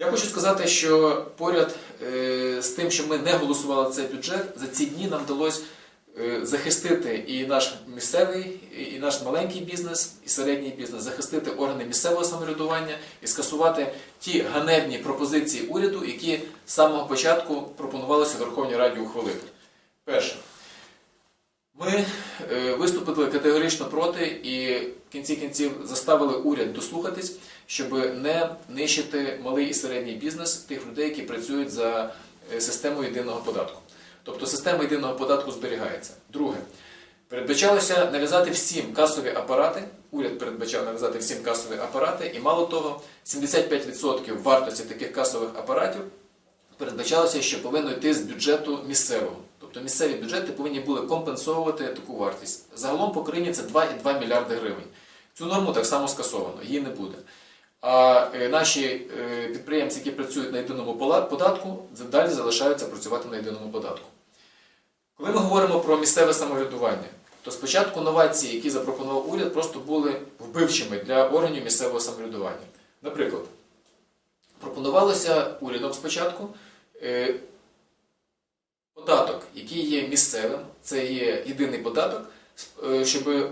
Я хочу сказати, що поряд е, з тим, що ми не голосували цей бюджет, за ці дні нам вдалося е, захистити і наш місцевий, і наш маленький бізнес, і середній бізнес, захистити органи місцевого самоврядування і скасувати ті ганебні пропозиції уряду, які з самого початку пропонувалося Верховній Раді ухвалити. Перше. Ми е, виступили категорично проти і в кінці кінців заставили уряд дослухатись, щоб не нищити малий і середній бізнес тих людей, які працюють за е, системою єдиного податку. Тобто система єдиного податку зберігається. Друге, передбачалося нав'язати всім касові апарати. Уряд передбачав нав'язати всім касові апарати, і мало того, 75% вартості таких касових апаратів передбачалося, що повинно йти з бюджету місцевого. Тобто місцеві бюджети повинні були компенсовувати таку вартість. Загалом по країні це 2,2 мільярди гривень. Цю норму так само скасовано, її не буде. А е, наші е, підприємці, які працюють на єдиному податку, далі залишаються працювати на єдиному податку. Коли ми говоримо про місцеве самоврядування, то спочатку новації, які запропонував уряд, просто були вбивчими для органів місцевого самоврядування. Наприклад, пропонувалося урядом спочатку е, податок, який є місцевим, це є єдиний податок, е, щоб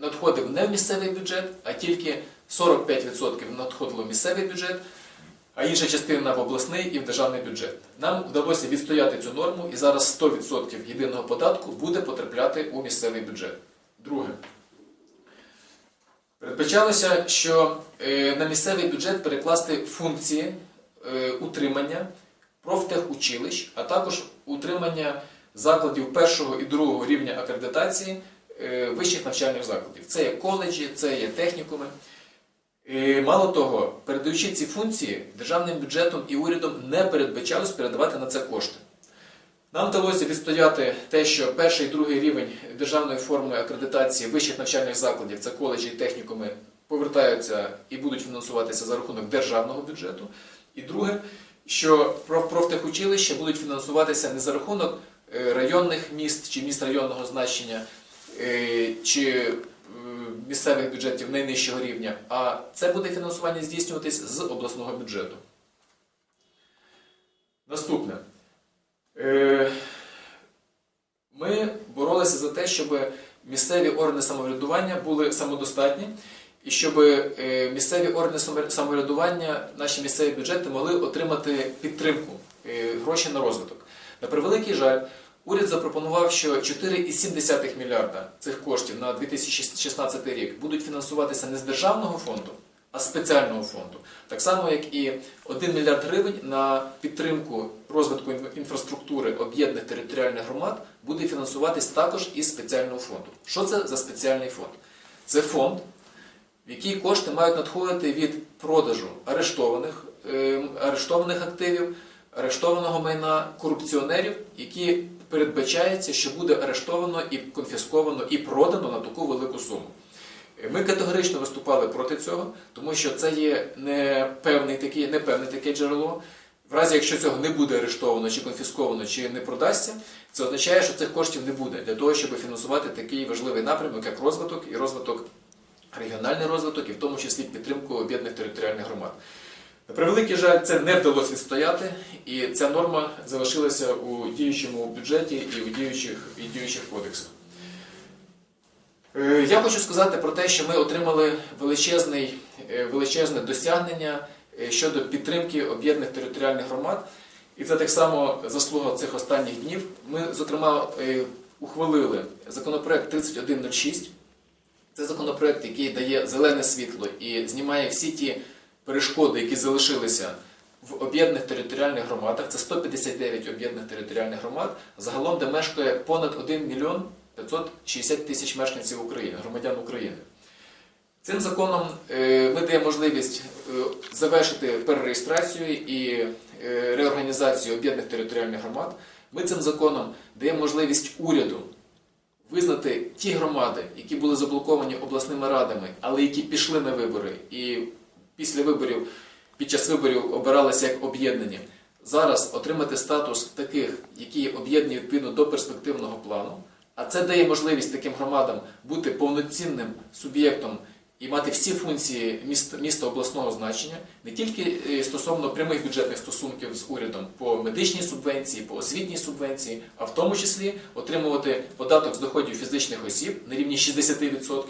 надходив не в місцевий бюджет, а тільки 45% надходило в місцевий бюджет, а інша частина в обласний і в державний бюджет. Нам вдалося відстояти цю норму, і зараз 100% єдиного податку буде потрапляти у місцевий бюджет. Друге. Передбачалося, що е, на місцевий бюджет перекласти функції е, утримання профтехучилищ, а також утримання закладів першого і другого рівня акредитації е, вищих навчальних закладів. Це є коледжі, це є технікуми. І мало того, передаючи ці функції, державним бюджетом і урядом не передбачалось передавати на це кошти. Нам вдалося відстояти те, що перший і другий рівень державної форми акредитації вищих навчальних закладів, це коледжі і технікуми, повертаються і будуть фінансуватися за рахунок державного бюджету. І друге, що профтехучилища будуть фінансуватися не за рахунок е, районних міст чи міст районного значення, е, чи е, місцевих бюджетів найнижчого рівня, а це буде фінансування здійснюватись з обласного бюджету. Наступне. Ми боролися за те, щоб місцеві органи самоврядування були самодостатні, і щоб е, місцеві органи самоврядування, наші місцеві бюджети могли отримати підтримку, е, гроші на розвиток. На превеликий жаль, уряд запропонував, що 4,7 мільярда цих коштів на 2016 рік будуть фінансуватися не з державного фонду, а з спеціального фонду. Так само, як і 1 мільярд гривень на підтримку розвитку інфраструктури об'єднаних територіальних громад буде фінансуватись також із спеціального фонду. Що це за спеціальний фонд? Це фонд, який кошти мають надходити від продажу арештованих, е, арештованих активів, арештованого майна корупціонерів, які передбачається, що буде арештовано і конфісковано і продано на таку велику суму. Ми категорично виступали проти цього, тому що це є непевне таке, непевне таке джерело. В разі, якщо цього не буде арештовано, чи конфісковано, чи не продасться, це означає, що цих коштів не буде для того, щоб фінансувати такий важливий напрямок, як розвиток і розвиток, регіональний розвиток, і в тому числі підтримку об'єднаних територіальних громад. На превеликий жаль, це не вдалося відстояти, і ця норма залишилася у діючому бюджеті і у діючих, і діючих кодексах. Е, Я хочу сказати про те, що ми отримали величезний, е, величезне досягнення е, щодо підтримки об'єднаних територіальних громад. І це так само заслуга цих останніх днів. Ми, зокрема, е, ухвалили законопроект 3106. Це законопроект, який дає зелене світло і знімає всі ті перешкоди, які залишилися в об'єднаних територіальних громадах. Це 159 об'єднаних територіальних громад, загалом де мешкає понад 1 мільйон 560 тисяч мешканців України, громадян України. Цим законом е, ми даємо можливість е, завершити перереєстрацію і е, реорганізацію об'єднаних територіальних громад. Ми цим законом даємо можливість уряду визнати ті громади, які були заблоковані обласними радами, але які пішли на вибори і після виборів, під час виборів обиралися як об'єднані, зараз отримати статус таких, які об'єднані відповідно до перспективного плану. А це дає можливість таким громадам бути повноцінним суб'єктом і мати всі функції міста, міста обласного значення, не тільки е, стосовно прямих бюджетних стосунків з урядом по медичній субвенції, по освітній субвенції, а в тому числі отримувати податок з доходів фізичних осіб на рівні 60%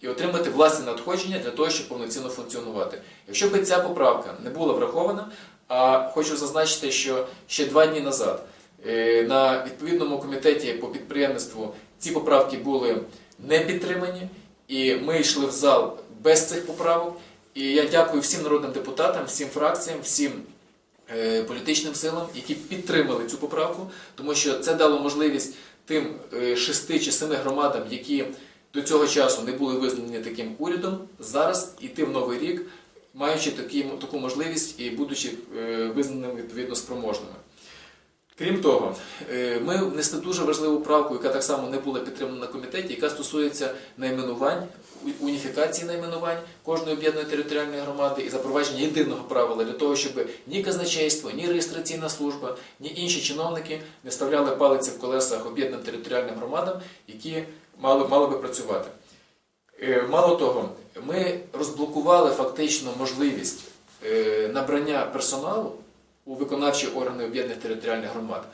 і отримати власні надходження для того, щоб повноцінно функціонувати. Якщо б ця поправка не була врахована, а хочу зазначити, що ще два дні назад е, на відповідному комітеті по підприємництву ці поправки були не підтримані, і ми йшли в зал без цих поправок. І я дякую всім народним депутатам, всім фракціям, всім е, політичним силам, які підтримали цю поправку, тому що це дало можливість тим е, шести чи семи громадам, які до цього часу не були визнані таким урядом, зараз іти в новий рік, маючи такі, таку можливість і будучи е, визнаними відповідно спроможними. Крім того, е, ми внесли дуже важливу правку, яка так само не була підтримана на комітеті, яка стосується найменувань, уніфікації найменувань кожної об'єднаної територіальної громади і запровадження єдиного правила для того, щоб ні казначейство, ні реєстраційна служба, ні інші чиновники не вставляли палиці в колесах об'єднаним територіальним громадам, які мали, мали би працювати. Е, Мало того, ми розблокували фактично можливість е, набрання персоналу у виконавчі органи об'єднаних територіальних громад.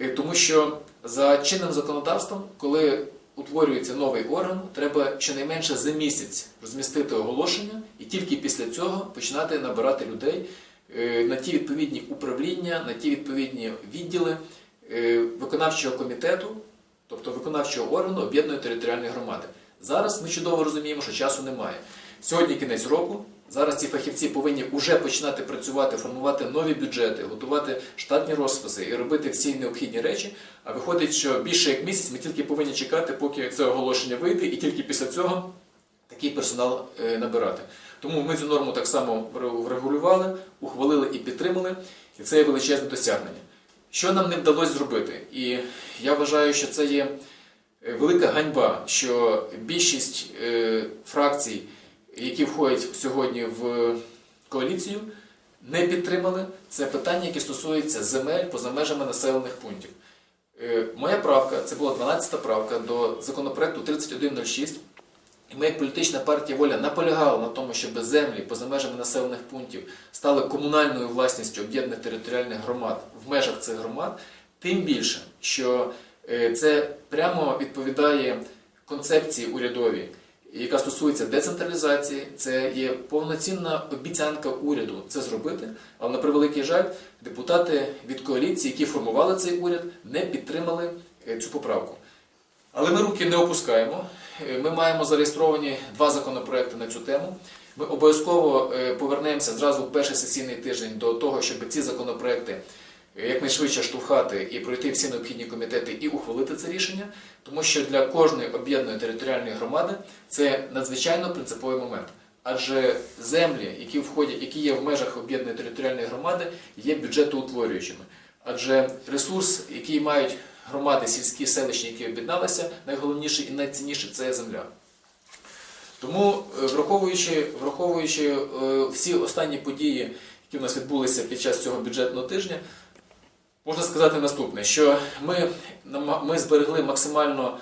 Е, Тому що за чинним законодавством, коли утворюється новий орган, треба щонайменше за місяць розмістити оголошення і тільки після цього починати набирати людей е, на ті відповідні управління, на ті відповідні відділи е, виконавчого комітету, тобто виконавчого органу об'єднаної територіальної громади. Зараз ми чудово розуміємо, що часу немає. Сьогодні кінець року. Зараз ці фахівці повинні вже починати працювати, формувати нові бюджети, готувати штатні розписи і робити всі необхідні речі. А виходить, що більше як місяць ми тільки повинні чекати, поки це оголошення вийде, і тільки після цього такий персонал е, набирати. Тому ми цю норму так само врегулювали, ухвалили і підтримали, і це є величезне досягнення. Що нам не вдалося зробити? І я вважаю, що це є е, велика ганьба, що більшість е, фракцій, які входять сьогодні в коаліцію, не підтримали це питання, яке стосується земель поза межами населених пунктів. Е, Моя правка, це була 12-та правка до законопроекту 3106. І ми, як політична партія воля, наполягали на тому, щоб землі поза межами населених пунктів стали комунальною власністю об'єднаних територіальних громад в межах цих громад, тим більше, що е, це прямо відповідає концепції урядовій, яка стосується децентралізації. Це є повноцінна обіцянка уряду це зробити. Але на превеликий жаль, депутати від коаліції, які формували цей уряд, не підтримали е, цю поправку. Але ми руки не опускаємо. Е, Ми маємо зареєстровані два законопроекти на цю тему. Ми обов'язково е, повернемося зразу в перший сесійний тиждень до того, щоб ці законопроекти якнайшвидше штовхати і пройти всі необхідні комітети і ухвалити це рішення, тому що для кожної об'єднаної територіальної громади це надзвичайно принциповий момент. Адже землі, які входять, які є в межах об'єднаної територіальної громади, є бюджетоутворюючими. Адже ресурс, який мають громади, сільські селищні, які об'єдналися, найголовніше і найцінніше це земля. Тому, е, враховуючи, враховуючи е, всі останні події, які в нас відбулися під час цього бюджетного тижня, можна сказати наступне, що ми, ми зберегли максимально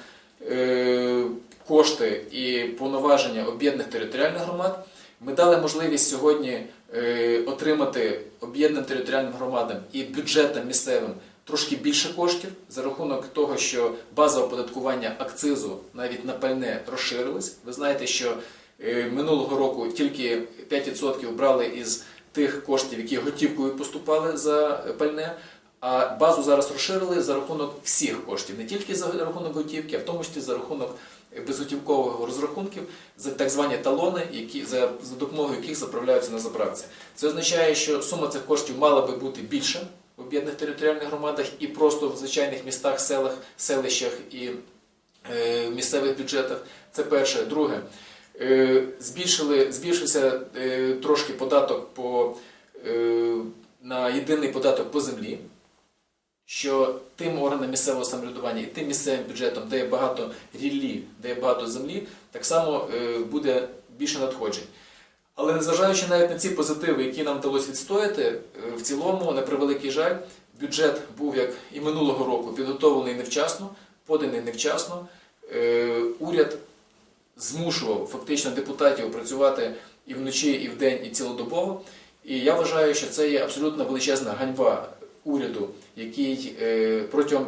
е, кошти і повноваження об'єднаних територіальних громад. Ми дали можливість сьогодні е, отримати об'єднаним територіальним громадам і бюджетам місцевим трошки більше коштів за рахунок того, що база оподаткування акцизу навіть на пальне розширилась. Ви знаєте, що е, минулого року тільки 5% брали із тих коштів, які готівкою поступали за пальне. А базу зараз розширили за рахунок всіх коштів, не тільки за рахунок готівки, а в тому числі за рахунок безготівкових розрахунків, за так звані талони, які за, за допомогою яких заправляються на заправці. Це означає, що сума цих коштів мала би бути більша в об'єднаних територіальних громадах і просто в звичайних містах, селах, селищах і е, місцевих бюджетах. Це перше. Друге, е, збільшили, збільшився е, трошки податок по, е, на єдиний податок по землі що тим органам місцевого самоврядування і тим місцевим бюджетом, де є багато ріллі, де є багато землі, так само е, буде більше надходжень. Але незважаючи навіть на ці позитиви, які нам вдалося відстояти, е, в цілому, на превеликий жаль, бюджет був як і минулого року підготовлений невчасно, поданий невчасно. Е, Уряд змушував фактично депутатів працювати і вночі, і вдень, і цілодобово. І я вважаю, що це є абсолютно величезна ганьба уряду, який е, протягом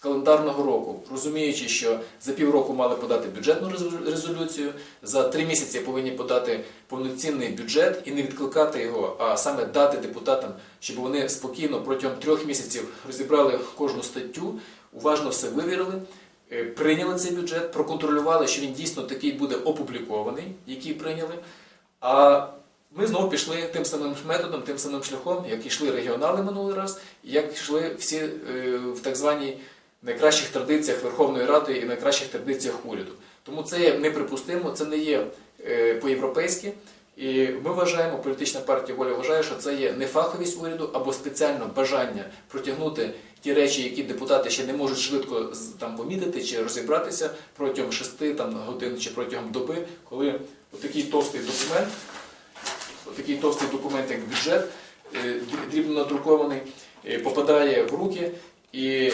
календарного року, розуміючи, що за півроку мали подати бюджетну резолюцію, за три місяці повинні подати повноцінний бюджет і не відкликати його, а саме дати депутатам, щоб вони спокійно протягом трьох місяців розібрали кожну статтю, уважно все вивірили. е, Прийняли цей бюджет, проконтролювали, що він дійсно такий буде опублікований, який прийняли. А ми знову пішли тим самим методом, тим самим шляхом, як йшли регіонали минулий раз, і як йшли всі е, в так званій найкращих традиціях Верховної Ради і найкращих традиціях уряду. Тому це є неприпустимо, це не є е, по-європейськи. І ми вважаємо, політична партія воля вважає, що це є нефаховість уряду або спеціально бажання протягнути ті речі, які депутати ще не можуть швидко там помітити чи розібратися протягом шести там годин чи протягом доби, коли отакий товстий документ, отакий товстий документ, як бюджет, е, дрібно надрукований, е, попадає в руки. І е,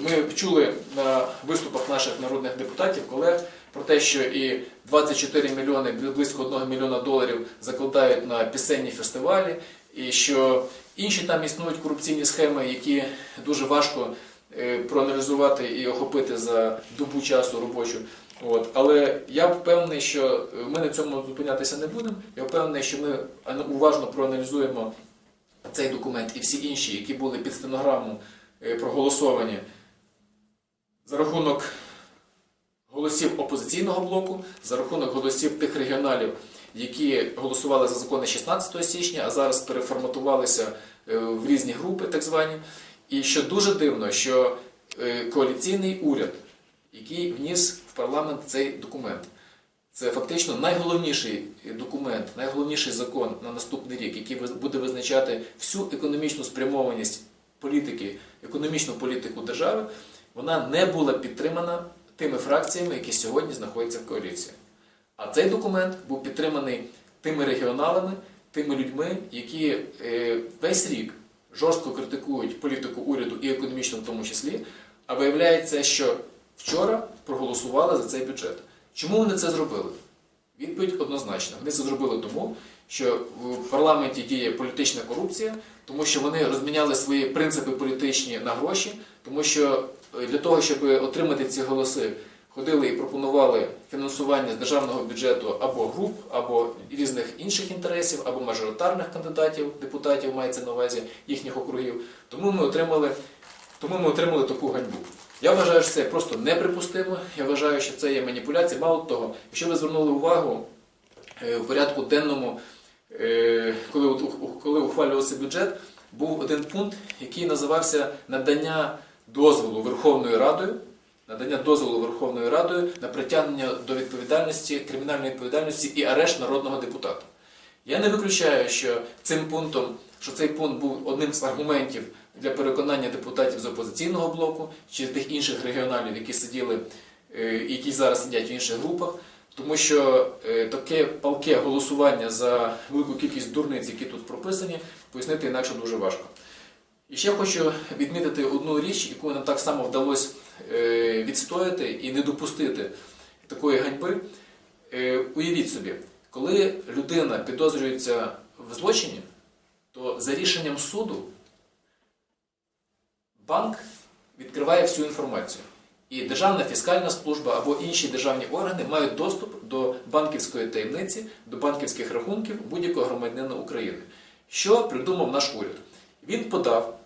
ми чули на виступах наших народних депутатів, колег, про те, що і 24 мільйони, близько 1 мільйона доларів закладають на пісенні фестивалі, і що інші там існують корупційні схеми, які дуже важко проаналізувати і охопити за добу часу робочу. От. Але я впевнений, що ми на цьому зупинятися не будемо. Я впевнений, що ми уважно проаналізуємо цей документ і всі інші, які були під стенограму е, проголосовані за рахунок голосів опозиційного блоку, за рахунок голосів тих регіоналів, які голосували за закони 16 січня, а зараз переформатувалися е, в різні групи, так звані. І що дуже дивно, що е, коаліційний уряд, який вніс в парламент цей документ, це фактично найголовніший документ, найголовніший закон на наступний рік, який буде визначати всю економічну спрямованість політики, економічну політику держави, вона не була підтримана тими фракціями, які сьогодні знаходяться в коаліції. А цей документ був підтриманий тими регіоналами, тими людьми, які е, весь рік жорстко критикують політику уряду і економічну в тому числі. А виявляється, що вчора проголосували за цей бюджет. Чому вони це зробили? Відповідь однозначна. Вони це зробили тому, що в парламенті діє політична корупція, тому що вони розміняли свої принципи політичні на гроші, тому що е, для того, щоб отримати ці голоси, ходили і пропонували фінансування з державного бюджету або груп, або різних інших інтересів, або мажоритарних кандидатів, депутатів мається на увазі їхніх округів. Тому ми отримали, тому ми отримали таку ганьбу. Я вважаю, що це просто неприпустимо. Я вважаю, що це є маніпуляція. Мало того, якщо ви звернули увагу е, в порядку денному, е, коли, ухвалювався бюджет, був один пункт, який називався надання дозволу Верховною Радою. Надання дозволу Верховною Радою на притягнення до відповідальності, кримінальної відповідальності і арешт народного депутата. Я не виключаю, що цим пунктом, що цей пункт був одним з аргументів для переконання депутатів з опозиційного блоку чи з тих інших регіоналів, які сиділи, е, які зараз сидять в інших групах, тому що е, таке палке голосування за велику кількість дурниць, які тут прописані, пояснити інакше дуже важко. І ще хочу відмітити одну річ, яку нам так само вдалося е, відстояти і не допустити такої ганьби. Уявіть собі, коли людина підозрюється в злочині, то за рішенням суду банк відкриває всю інформацію. І Державна фіскальна служба або інші державні органи мають доступ до банківської таємниці, до банківських рахунків будь-якого громадянина України. Що придумав наш уряд? Він подав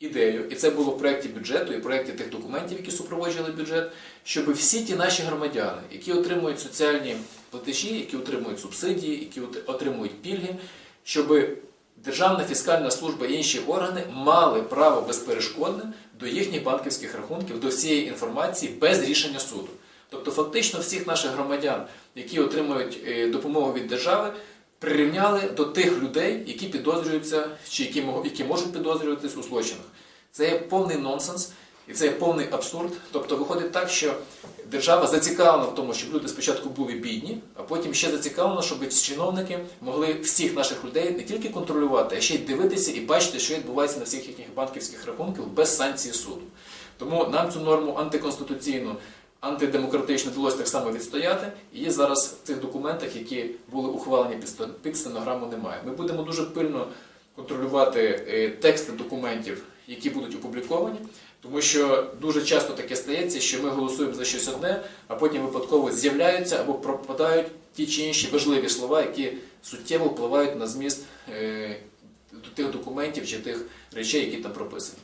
ідею, і це було в проєкті бюджету і в проєкті тих документів, які супроводжували бюджет, щоб всі ті наші громадяни, які отримують соціальні платежі, які отримують субсидії, які отримують пільги, щоб Державна фіскальна служба і інші органи мали право безперешкодне до їхніх банківських рахунків, до всієї інформації без рішення суду. Тобто, фактично, всіх наших громадян, які отримують е, допомогу від держави, прирівняли до тих людей, які підозрюються чи які, мо- які можуть підозрюватись у злочинах. Це є повний нонсенс і це є повний абсурд. Тобто виходить так, що держава зацікавлена в тому, щоб люди спочатку були бідні, а потім ще зацікавлена, щоб чиновники могли всіх наших людей не тільки контролювати, а ще й дивитися і бачити, що відбувається на всіх їхніх банківських рахунках без санкції суду. Тому нам цю норму антиконституційну, антидемократично вдалося так само відстояти. Її зараз в цих документах, які були ухвалені під стенограму, немає. Ми будемо дуже пильно контролювати е, тексти документів, які будуть опубліковані, тому що дуже часто таке стається, що ми голосуємо за щось одне, а потім випадково з'являються або пропадають ті чи інші важливі слова, які суттєво впливають на зміст е, тих документів чи тих речей, які там прописані.